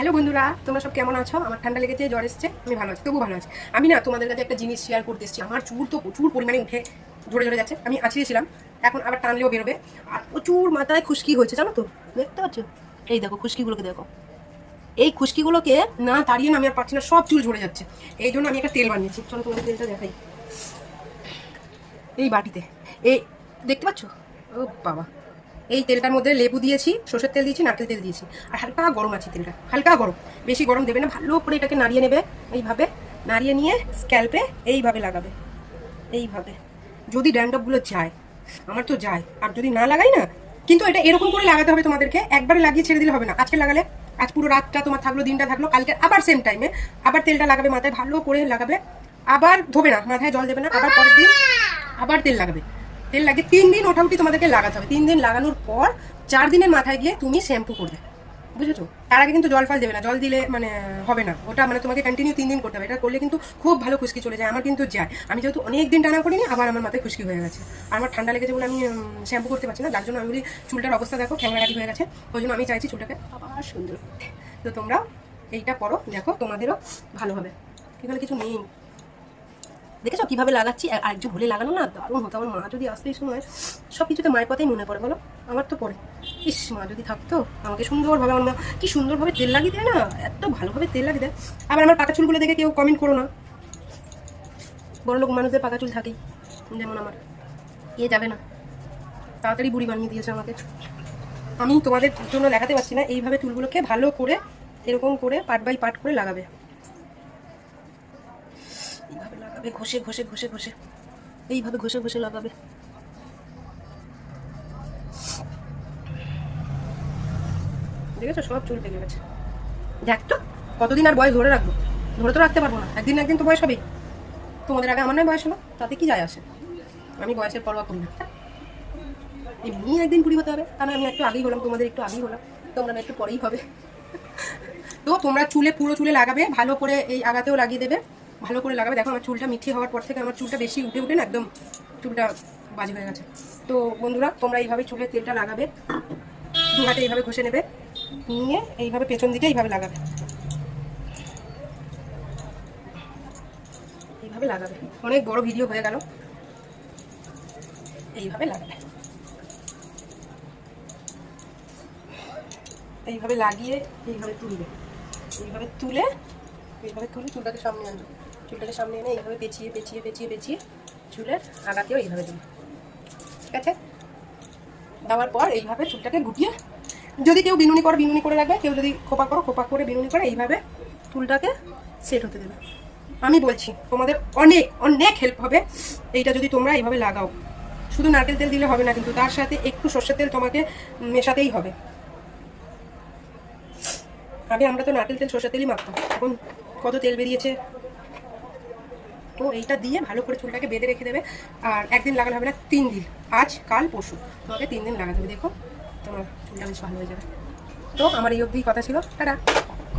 Hello বন্ধুরা, তোমরা সব কেমন আছো? আমার ঠান্ডা লেগেছে, জ্বর এসছে, আমি ভালো আছি তবু ভালো আছি। আমি না তোমাদের কাছে একটা জিনিস শেয়ার করতে এসেছি। আমার চুল তো প্রচুর পরিমাণে উঠে ঝরে ঝরে যাচ্ছে, আমি আছিয়েছিলাম এখন আবার টানলেও বেরোবে। আর প্রচুর মাথায় খুশকি হয়েছে, জানো তো? দেখতে পাচ্ছ? এই দেখো, খুশকিগুলোকে দেখো। এই খুশকিগুলোকে না তাড়িয়ে না আমি আর পারছি না, সব চুল ঝরে যাচ্ছে। এই জন্য আমি একটা তেল বানিয়েছি। চলো তোমাদের তেলটা দেখাই। এই বাটিতে। এই, দেখতে পাচ্ছ? ও বাবা। এই তেলটার মধ্যে লেবু দিয়েছি, সর্ষের তেল দিয়েছি, নারকেল তেল দিয়েছি। আর হালকা গরম আছে তেলটা, হালকা গরম। বেশি গরম দেবে না, ভালো করে এটাকে নাড়িয়ে নেবে, এইভাবে নাড়িয়ে নিয়ে স্ক্যাল্পে এইভাবে লাগাবে, এইভাবে। যদি ড্যান্ডপগুলো যায়, আমার তো যায়, আর যদি না লাগাই না, কিন্তু এটা এরকম করে লাগাতে হবে তোমাদেরকে, একবারে লাগিয়ে ছেড়ে দিলে হবে না। আজকে লাগালে, আজ পুরো রাতটা তোমার থাকল, দিনটা থাকল, কালকে আবার সেম টাইমে আবার তেলটা লাগাবে, মাথায় ভালো করে লাগাবে, আবার ধোবে না, মাথায় জল দেবে না, আবার পরের দিন আবার তেল লাগাবে। তেল লাগিয়ে তিন দিন ওঠাউটি তোমাদেরকে লাগাতে হবে। তিন দিন লাগানোর পর চার দিনের মাথায় গিয়ে তুমি শ্যাম্পু করবে। বুঝেছ? তার আগে কিন্তু জল ফল দেবে না, জল দিলে মানে হবে না। ওটা মানে তোমাকে কন্টিনিউ তিন দিন করতে হবে। এটা করলে কিন্তু খুব ভালো খুশকি চলে যায়, আমার কিন্তু যায়। আমি যেহেতু অনেক দিন টানা করিনি, আবার আমার মাথায় খুশকি হয়ে গেছে। আর আমার ঠান্ডা লেগেছে বলে আমি শ্যাম্পু করতে পারছি না। যার জন্য আমি চুলটার অবস্থা দেখো খ্যাংরাঘাটি হয়ে গেছে। ওই জন্য আমি চাইছি চুলটাকে আবার সুন্দর তো তোমরা এইটা করো, দেখো তোমাদেরও ভালো হবে। এখানে কিছু নেই। দেখেছ কীভাবে লাগাচ্ছি? আর আরেকটু ভুলে লাগানো না? দারুণ হতো। আমার মা যদি আসতে এই সময় সব কিছুতে মায়ের কথাই মনে পড়ে, বলো? আমার তো পড়ে। ইস, মা যদি থাকতো, আমাকে সুন্দরভাবে, আমার মা কি সুন্দরভাবে তেল লাগিয়ে দেয় না? এত ভালোভাবে তেল লাগিয়ে দেয়। আবার আমার পাকা চুলগুলো দেখে কেউ কমেন্ট করো না। বড় লোক মানুষদের পাকা চুল থাকেই, যেমন আমার। এ যাবে না। তাড়াতাড়ি বুড়ি বানিয়ে দিয়েছে আমাকে। আমি তোমাদের জন্য দেখাতে পারছি না, এইভাবে চুলগুলোকে ভালো করে, এরকম করে পার্ট বাই পার্ট করে লাগাবে এইভাবে লাগাবে, ঘষে ঘষে ঘষে ঘষে। এইভাবে ঘষে ঘষে লাগাবে। দেখেছ? সব চুল পেকে গেছে। দেখ তো, কতদিন আর বয়স ধরে রাখব? ধরে তো রাখতে পারব না। একদিন একদিন তো বয়স হবেই। তোমাদের আগে আমার নয় বয়স হলো, তাতে কি যায় আসে? আমি বয়সের পরোয়া করি না। এমনি একদিন বুড়ি হতে হবে। কারণ আমি একটু আগেই হলাম, তোমাদের একটু আগেই হলাম। তোমরা একটু পরেই হবে। তো তোমরা চুলে, পুরো চুলে লাগাবে, ভালো করে এই আগাতেও লাগিয়ে দেবে। ভালো করে লাগাবে। দেখো, আমার চুলটা মিঠি হওয়ার পর থেকে আমার চুলটা বেশি উঠে উঠে না, একদম চুলটা বাজে হয়ে গেছে। তো বন্ধুরা, তোমরা এইভাবে চুলে তেলটা লাগাবে। দু হাতে এইভাবে ঘষে নেবে। নিয়ে এইভাবে পেছন দিকে এইভাবে লাগাবে। এইভাবে লাগাবে। অনেক বড় ভিডিও হয়ে গেল। এইভাবে লাগাবে। এইভাবে লাগিয়ে এইভাবে তুলবে। এইভাবে তুলে এইভাবে তুলে চুলটাকে সামনে আনবে। চুলটাকে সামনে এনে এইভাবে পেঁচিয়ে পেঁচিয়ে পেঁচিয়ে পেঁচিয়ে চুলের আগাতেও এইভাবে দেবে। ঠিক আছে? দেওয়ার পর এইভাবে চুলটাকে গুটিয়ে, যদি কেউ বিনুনি করে বিনুনি করে রাখবে, কেউ যদি খোপা করো, খোপা করে বিনুনি করে এইভাবে চুলটাকে সেট হতে দেবে। আমি বলছি, তোমাদের অনেক অনেক হেল্প হবে। এইটা যদি তোমরা এইভাবে লাগাও, শুধু নারকেল তেল দিলে হবে না, কিন্তু তার সাথে একটু সর্ষের তেল তোমাকে মেশাতেই হবে। আগে আমরা তো নারকেল তেল, সর্ষের তেলই মাখতাম। এখন কত তেল বেরিয়েছে? তো এইটা দিয়ে ভালো করে চুলটাকে বেঁধে রেখে দেবে। আর একদিন লাগানো হবে না, তিন দিন। আজ, কাল, পরশু। তোমাকে তিন দিন লাগাতে হবে, দেখো। তোমার চুলটা বেশ ভালো হয়ে যাবে। তো আমার এই অবধি কথা ছিল। টাটা।